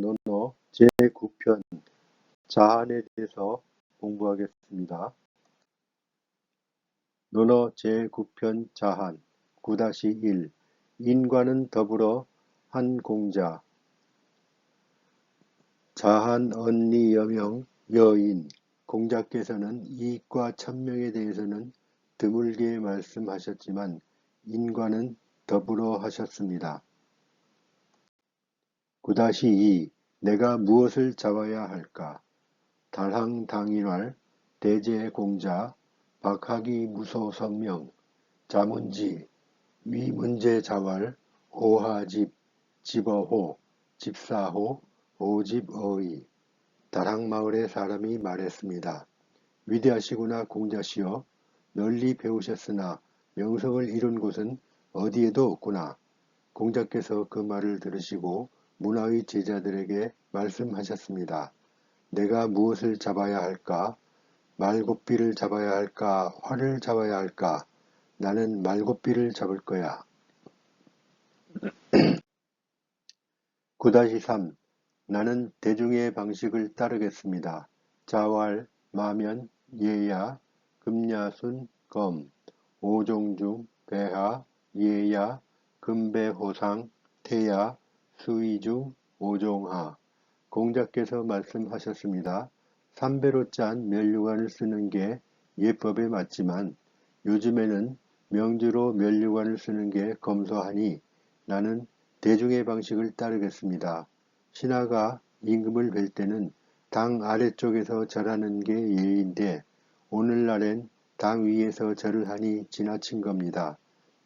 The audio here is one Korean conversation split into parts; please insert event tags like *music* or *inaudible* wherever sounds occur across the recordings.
논어 제9편 자한에 대해서 공부하겠습니다. 논어 제9편 자한 9-1 인과는 더불어 한 공자 자한 언니 여명 여인 공자께서는 이익과 천명에 대해서는 드물게 말씀하셨지만 인과는 더불어 하셨습니다. 9-2 내가 무엇을 잡아야 할까? 달항 당일활 대제공자 박하기 무소성명 자문지 위문제자왈 오하집 집어호 집사호 오집어의 다락마을의 사람이 말했습니다. 위대하시구나 공자시여 널리 배우셨으나 명성을 이룬 곳은 어디에도 없구나. 공자께서 그 말을 들으시고 문화의 제자들에게 말씀하셨습니다. 내가 무엇을 잡아야 할까? 말고삐를 잡아야 할까? 활을 잡아야 할까? 나는 말고삐를 잡을 거야. *clears throat* 9-3 나는 대중의 방식을 따르겠습니다. 자왈, 마면, 예야, 금야순, 검, 오종중, 배하, 예야, 금배호상, 태야, 수의중, 오종하 공자께서 말씀하셨습니다. 삼배로 짠 멸류관을 쓰는 게 예법에 맞지만 요즘에는 명주로 멸류관을 쓰는 게 검소하니 나는 대중의 방식을 따르겠습니다. 신하가 임금을 뵐 때는 당 아래쪽에서 절하는 게 예인데 오늘날엔 당 위에서 절을 하니 지나친 겁니다.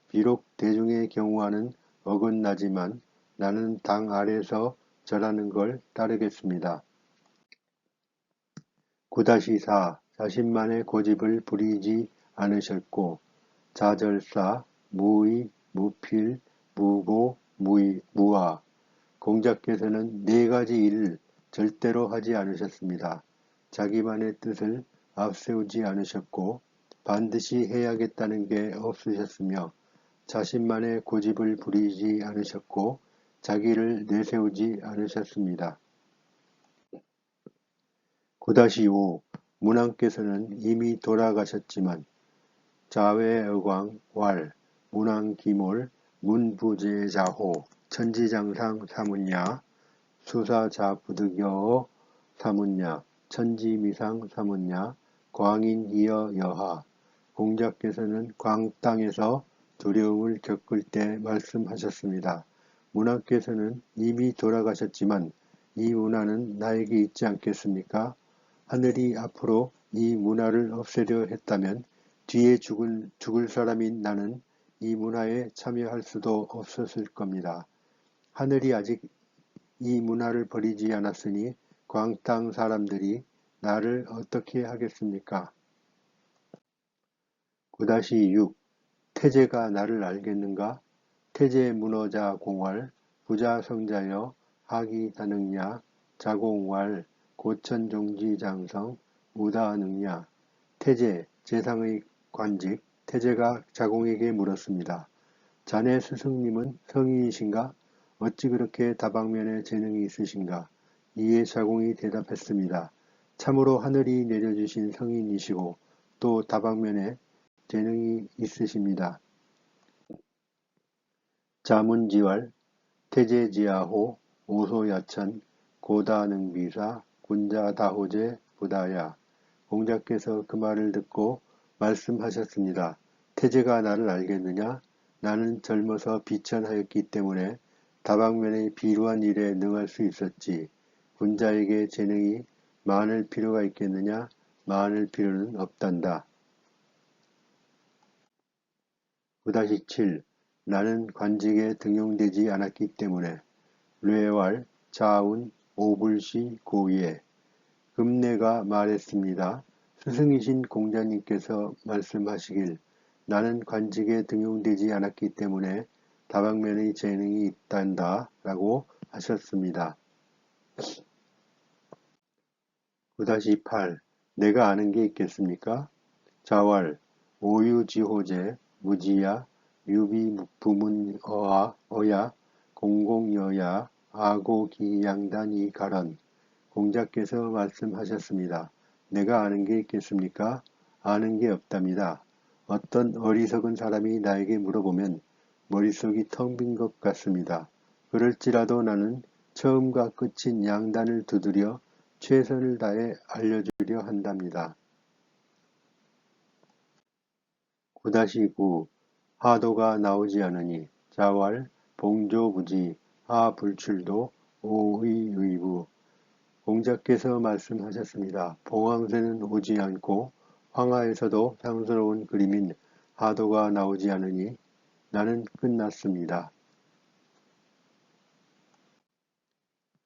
비록 대중의 경우와는 어긋나지만 나는 당 아래서 절하는 걸 따르겠습니다. 9-4 자신만의 고집을 부리지 않으셨고 자절사, 무의, 무필, 무고, 무의, 무아 공자께서는 네 가지 일을 절대로 하지 않으셨습니다. 자기만의 뜻을 앞세우지 않으셨고 반드시 해야겠다는 게 없으셨으며 자신만의 고집을 부리지 않으셨고 자기를 내세우지 않으셨습니다. 9-5 문왕께서는 이미 돌아가셨지만 자외의광 왈 문왕기몰 문부제자호 천지장상 사문야 수사자부득여 사문야 천지미상 사문야 광인이여 여하 공자께서는 광 땅에서 두려움을 겪을 때 말씀하셨습니다. 문화께서는 이미 돌아가셨지만 이 문화는 나에게 있지 않겠습니까? 하늘이 앞으로 이 문화를 없애려 했다면 뒤에 죽을, 죽을 사람인 나는 이 문화에 참여할 수도 없었을 겁니다. 하늘이 아직 이 문화를 버리지 않았으니 광땅 사람들이 나를 어떻게 하겠습니까? 9-6 태제가 나를 알겠는가? 태제 문어자 공활 부자 성자여 하기 다능냐 자공활 고천 종지 장성 우다능냐 태제 재상의 관직 태제가 자공에게 물었습니다. 자네 스승님은 성인이신가? 어찌 그렇게 다방면에 재능이 있으신가? 이에 자공이 대답했습니다. 참으로 하늘이 내려주신 성인이시고 또 다방면에 재능이 있으십니다. 자문지왈, 태제지하호, 오소야천, 고다능비사, 군자다호제, 부다야. 공자께서 그 말을 듣고 말씀하셨습니다. 태제가 나를 알겠느냐? 나는 젊어서 비천하였기 때문에 다방면의 비루한 일에 능할 수 있었지. 군자에게 재능이 많을 필요가 있겠느냐? 많을 필요는 없단다. 9-7 나는 관직에 등용되지 않았기 때문에 뇌왈 자운 오불시 고예 금내가 말했습니다. 스승이신 공자님께서 말씀하시길 나는 관직에 등용되지 않았기 때문에 다방면의 재능이 있단다 라고 하셨습니다. 9-8 내가 아는 게 있겠습니까? 자왈 오유지호제 무지야 유비부문어야 공공여야 아고기 양단이 가런 공자께서 말씀하셨습니다. 내가 아는 게 있겠습니까? 아는 게 없답니다. 어떤 어리석은 사람이 나에게 물어보면 머릿속이 텅 빈 것 같습니다. 그럴지라도 나는 처음과 끝인 양단을 두드려 최선을 다해 알려주려 한답니다. 9-9 하도가 나오지 않으니 자왈 봉조부지 하불출도 오의의부 공자께서 말씀하셨습니다. 봉황새는 오지 않고 황하에서도 향스러운 그림인 하도가 나오지 않으니 나는 끝났습니다.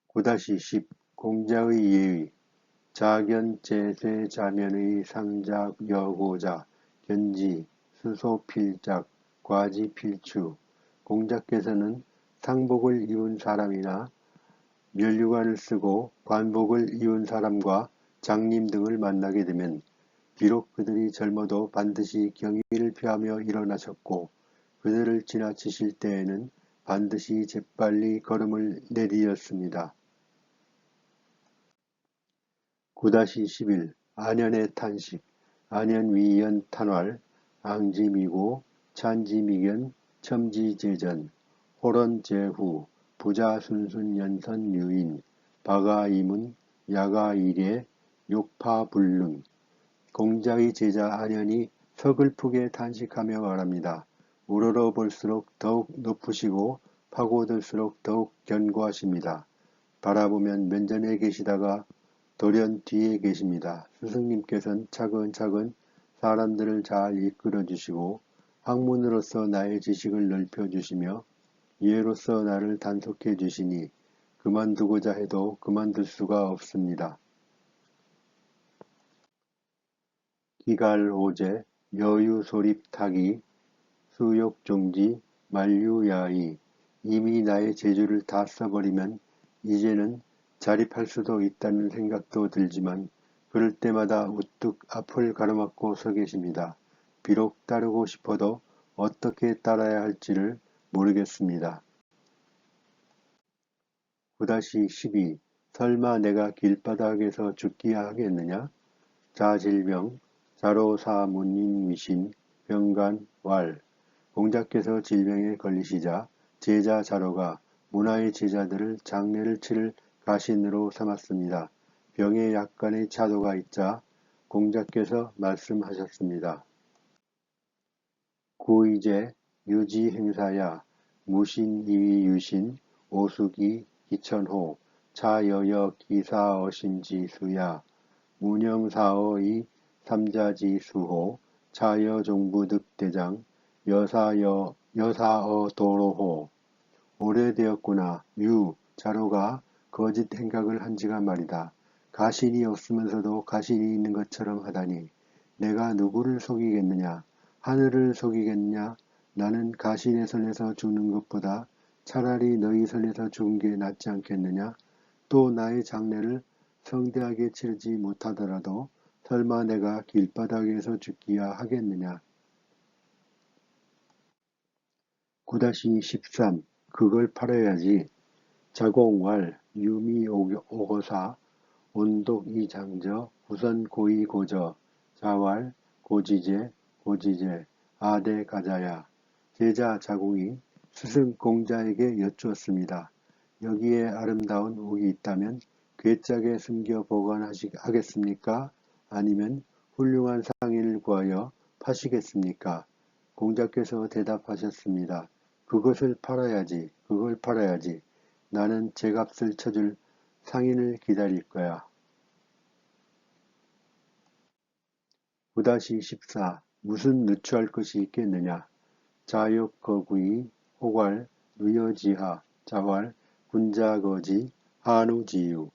9-10 공자의 예의 자견 제세 자면의 상작 여고자 견지 수소 필작 과지 필추 공자께서는 상복을 입은 사람이나 면류관을 쓰고 관복을 입은 사람과 장님 등을 만나게 되면 비록 그들이 젊어도 반드시 경의를 표하며 일어나셨고 그들을 지나치실 때에는 반드시 재빨리 걸음을 내디뎠습니다. 9-11 안연의 탄식 안연 위연 탄활 앙지미고 찬지미견 첨지제전 호런제후 부자순순연선 유인 바가이문 야가이례 욕파불능 공자의 제자 안연이 서글프게 탄식하며 말합니다. 우러러 볼수록 더욱 높으시고 파고들수록 더욱 견고하십니다. 바라보면 면전에 계시다가 돌연 뒤에 계십니다. 스승님께서는 차근차근 사람들을 잘 이끌어 주시고 학문으로서 나의 지식을 넓혀 주시며 예로서 나를 단속해 주시니 그만두고자 해도 그만둘 수가 없습니다. 기갈오제 여유소립타기 수욕종지 만류야이 이미 나의 재주를 다 써버리면 이제는 자립할 수도 있다는 생각도 들지만 그럴 때마다 우뚝 앞을 가로막고 서 계십니다. 비록 따르고 싶어도 어떻게 따라야 할지를 모르겠습니다. 9-12 설마 내가 길바닥에서 죽기야 하겠느냐? 자질병, 자로사문인위신, 병간, 왈 공자께서 질병에 걸리시자 제자 자로가 문화의 제자들을 장례를 치를 가신으로 삼았습니다. 병에 약간의 차도가 있자 공자께서 말씀하셨습니다. 구이제 유지행사야 무신이위 유신 오수기 기천호 차여여 기사어신지수야 문영사어이 삼자지수호 차여종부득대장 여사여 여사어 도로호. 오래되었구나. 유 자로가 거짓 행각을 한 지가 말이다. 가신이 없으면서도 가신이 있는 것처럼 하다니 내가 누구를 속이겠느냐 하늘을 속이겠느냐? 나는 가신의 손에서 죽는 것보다 차라리 너희 손에서 죽은 게 낫지 않겠느냐? 또 나의 장례를 성대하게 치르지 못하더라도 설마 내가 길바닥에서 죽기야 하겠느냐? 9-13 그걸 팔아야지. 자공왈 유미 오거사 온독 이장저 우선 고이 고저 자왈 고지제 고지제 아대가자야 제자 자공이 스승 공자에게 여쭈었습니다. 여기에 아름다운 옥이 있다면 괴짝에 숨겨 보관하겠습니까? 아니면 훌륭한 상인을 구하여 파시겠습니까? 공자께서 대답하셨습니다. 그것을 팔아야지, 그걸 팔아야지. 나는 제 값을 쳐줄 상인을 기다릴 거야. 9-14 무슨 누추할 것이 있겠느냐. 자욕 거구이 호괄 누여지하 자활 군자거지 한우지유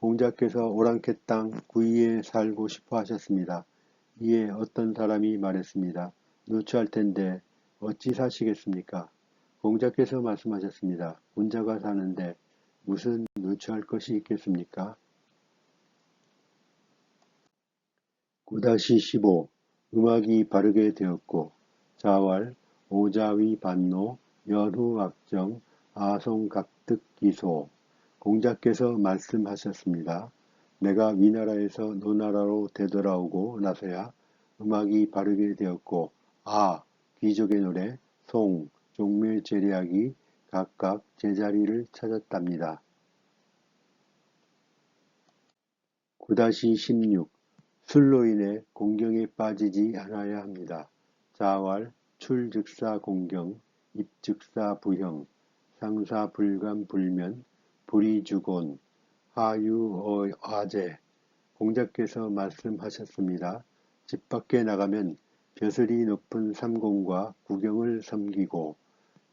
공자께서 오랑캐 땅 구이에 살고 싶어 하셨습니다. 이에 어떤 사람이 말했습니다. 누추할 텐데 어찌 사시겠습니까? 공자께서 말씀하셨습니다. 군자가 사는데 무슨 누추할 것이 있겠습니까? 9-15 음악이 바르게 되었고 자왈 오자위 반노 여후악정 아송각득 습기소 공자께서 말씀하셨습니다. 내가 위나라에서 노나라로 되돌아오고 나서야 음악이 바르게 되었고 아 귀족의 노래, 송, 종묘 제리악이 각각 제자리를 찾았답니다. 9-16 술로 인해 공경에 빠지지 않아야 합니다. 자왈, 출즉사 공경, 입즉사 부형, 상사 불감 불면, 불이주곤, 하유어아제 공자께서 말씀하셨습니다. 집 밖에 나가면 벼슬이 높은 삼공과 구경을 섬기고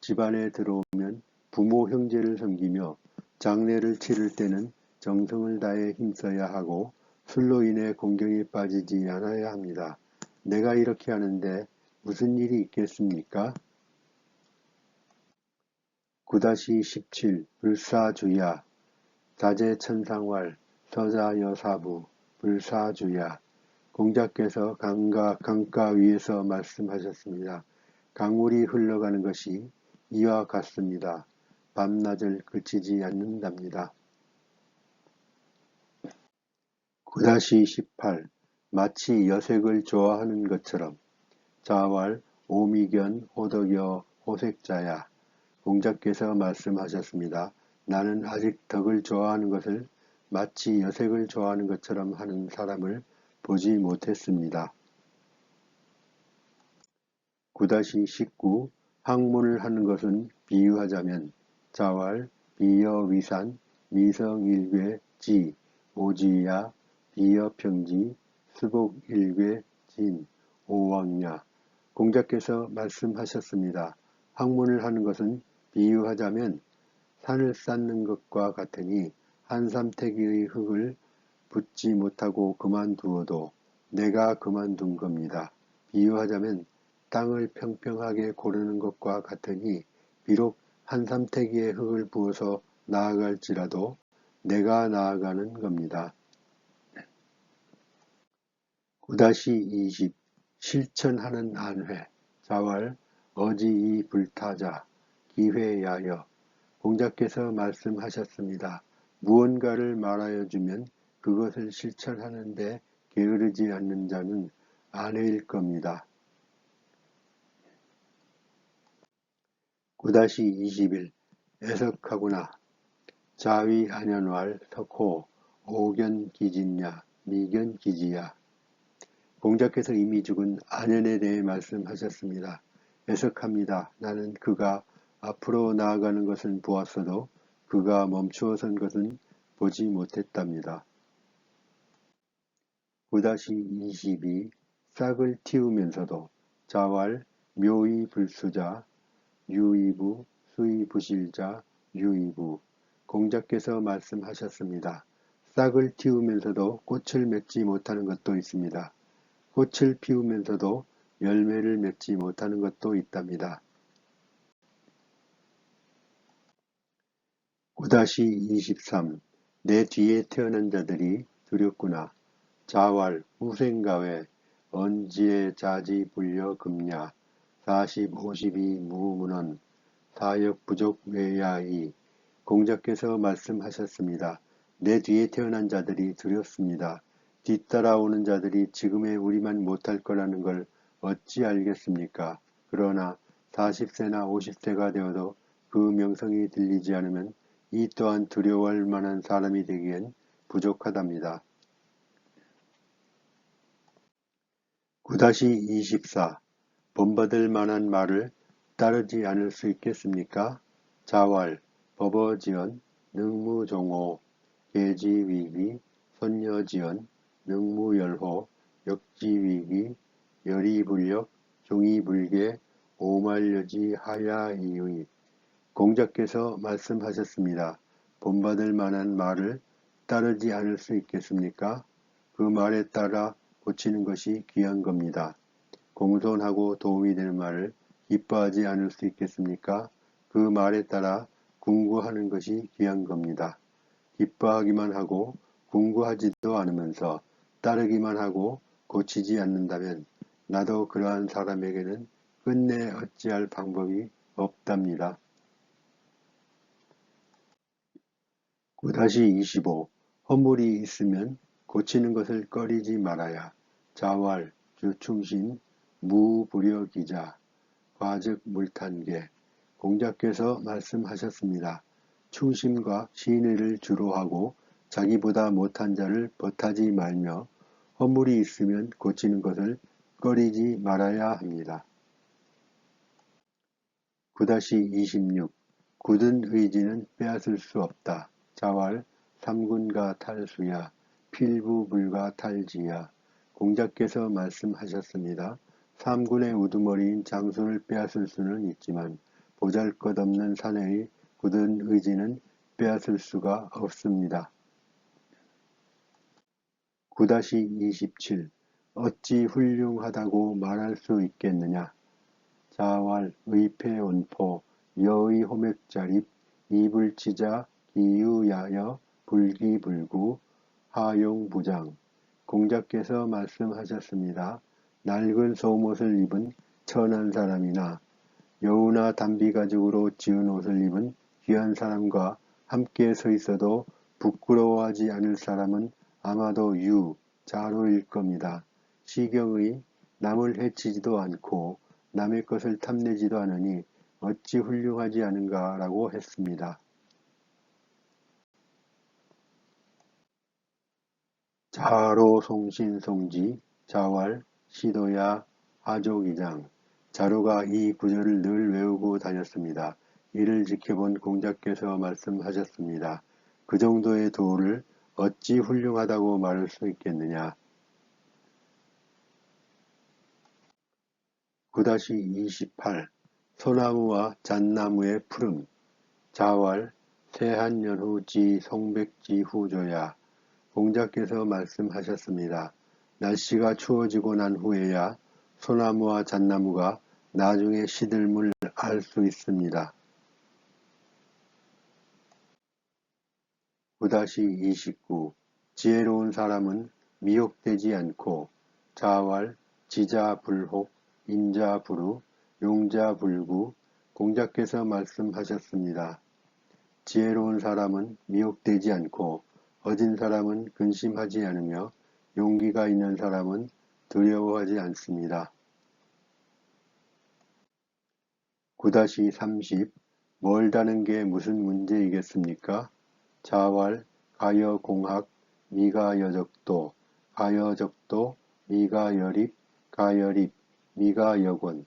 집안에 들어오면 부모 형제를 섬기며 장례를 치를 때는 정성을 다해 힘써야 하고 술로 인해 공경에 빠지지 않아야 합니다. 내가 이렇게 하는데 무슨 일이 있겠습니까? 9-17 불사주야 자재천상활 서자여사부 불사주야 공자께서 강과 강가 위에서 말씀하셨습니다. 강물이 흘러가는 것이 이와 같습니다. 밤낮을 그치지 않는답니다. 9-18 마치 여색을 좋아하는 것처럼 자왈 오미견 호덕여 호색자야 공자께서 말씀하셨습니다. 나는 아직 덕을 좋아하는 것을 마치 여색을 좋아하는 것처럼 하는 사람을 보지 못했습니다. 9-19 학문을 하는 것은 비유하자면 자왈, 비여위산, 미성일괴, 지, 오지야, 비여평지, 수복일괴, 진, 오왕야 공자께서 말씀하셨습니다. 학문을 하는 것은 비유하자면 산을 쌓는 것과 같으니 한삼태기의 흙을 붙지 못하고 그만두어도 내가 그만둔 겁니다. 비유하자면 땅을 평평하게 고르는 것과 같으니 비록 한삼태기의 흙을 부어서 나아갈지라도 내가 나아가는 겁니다. 9-20 실천하는 안회 자왈 어지이 불타자 기회야여 공자께서 말씀하셨습니다. 무언가를 말하여 주면 그것을 실천하는데 게으르지 않는 자는 아내일 겁니다. 9-21 애석하구나 자위 안연왈 석호 오견 기진야 미견 기지야 공자께서 이미 죽은 안연에 대해 말씀하셨습니다. 애석합니다. 나는 그가 앞으로 나아가는 것은 보았어도 그가 멈추어 선 것은 보지 못했답니다. 9-22 싹을 틔우면서도 자왈 묘의 불수자 유의부 수의 부실자 유의부 공자께서 말씀하셨습니다. 싹을 틔우면서도 꽃을 맺지 못하는 것도 있습니다. 꽃을 피우면서도 열매를 맺지 못하는 것도 있답니다. 9-23 내 뒤에 태어난 자들이 두렵구나. 자왈 후생가외 언지에 자지 불려 금냐 40, 52 무문헌 사역 부족 외야이 공자께서 말씀하셨습니다. 내 뒤에 태어난 자들이 두렵습니다. 뒤따라오는 자들이 지금의 우리만 못할 거라는 걸 어찌 알겠습니까? 그러나 40세나 50세가 되어도 그 명성이 들리지 않으면 이 또한 두려워할 만한 사람이 되기엔 부족하답니다. 9-24 본받을 만한 말을 따르지 않을 수 있겠습니까? 자왈, 버버지연, 능무종호, 계지위기, 손여지연, 능무열호, 역지위기, 열이불력, 종이불계, 오말여지 하야이의 공자께서 말씀하셨습니다. 본받을 만한 말을 따르지 않을 수 있겠습니까? 그 말에 따라 고치는 것이 귀한 겁니다. 공손하고 도움이 되는 말을 기뻐하지 않을 수 있겠습니까? 그 말에 따라 궁구하는 것이 귀한 겁니다. 기뻐하기만 하고 궁구하지도 않으면서 따르기만 하고 고치지 않는다면 나도 그러한 사람에게는 끝내 어찌할 방법이 없답니다. 9-25 허물이 있으면 고치는 것을 꺼리지 말아야 자활, 주충신, 무불여기자, 과즉 물탄계 공자께서 말씀하셨습니다. 충심과 신의를 주로 하고 자기보다 못한 자를 버타지 말며 허물이 있으면 고치는 것을 꺼리지 말아야 합니다. 9-26 굳은 의지는 빼앗을 수 없다. 자활 삼군과 탈수야 필부불가 탈지야 공자께서 말씀하셨습니다. 삼군의 우두머리인 장수를 빼앗을 수는 있지만 보잘것없는 사내의 굳은 의지는 빼앗을 수가 없습니다. 9-27 어찌 훌륭하다고 말할 수 있겠느냐 자활 의패온포 여의 호맥자립 이불치자 기유야여 불기불구 하용부장 공자께서 말씀하셨습니다. 낡은 속옷을 입은 천한 사람이나 여우나 담비 가죽으로 지은 옷을 입은 귀한 사람과 함께 서 있어도 부끄러워하지 않을 사람은 아마도 유, 자로일 겁니다. 시경의 남을 해치지도 않고 남의 것을 탐내지도 않으니 어찌 훌륭하지 않은가 라고 했습니다. 자로 송신송지 자활 시도야 하족이장 자로가 이 구절을 늘 외우고 다녔습니다. 이를 지켜본 공자께서 말씀하셨습니다. 그 정도의 도를 어찌 훌륭하다고 말할 수 있겠느냐. 9-28 소나무와 잣나무의 푸름 자활 세한연후지 송백지 후조야 공자께서 말씀하셨습니다. 날씨가 추워지고 난 후에야 소나무와 잣나무가 나중에 시들물 알 수 있습니다. 9-29 지혜로운 사람은 미혹되지 않고 자활, 지자불혹, 인자불우, 용자불구 공자께서 말씀하셨습니다. 지혜로운 사람은 미혹되지 않고 어진 사람은 근심하지 않으며 용기가 있는 사람은 두려워하지 않습니다. 9-30 멀다는 게 무슨 문제이겠습니까? 자활, 가여공학, 미가여적도, 가여적도, 미가여립, 가여립, 미가여권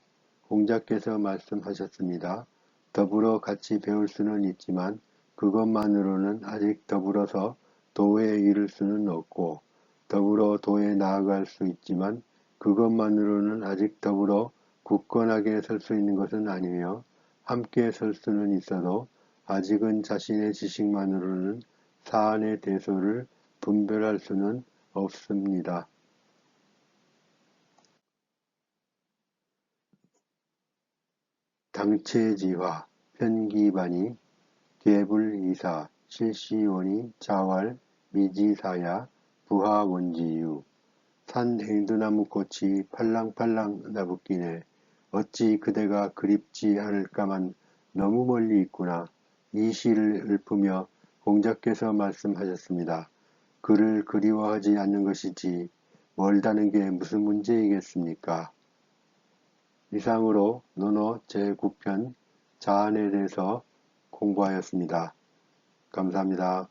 공자께서 말씀하셨습니다. 더불어 같이 배울 수는 있지만 그것만으로는 아직 더불어서 도에 이를 수는 없고 더불어 도에 나아갈 수 있지만 그것만으로는 아직 더불어 굳건하게 설 수 있는 것은 아니며 함께 설 수는 있어도 아직은 자신의 지식만으로는 사안의 대소를 분별할 수는 없습니다. 당체지화, 편기반이, 개불이사, 실시원이, 자활, 미지사야, 부하원지유, 산행두나무 꽃이 팔랑팔랑 나붓기네 어찌 그대가 그립지 않을까만 너무 멀리 있구나. 이 시를 읊으며 공자께서 말씀하셨습니다. 그를 그리워하지 않는 것이지 멀다는 게 무슨 문제이겠습니까? 이상으로 논어 제9편 자안에 대해서 공부하였습니다. 감사합니다.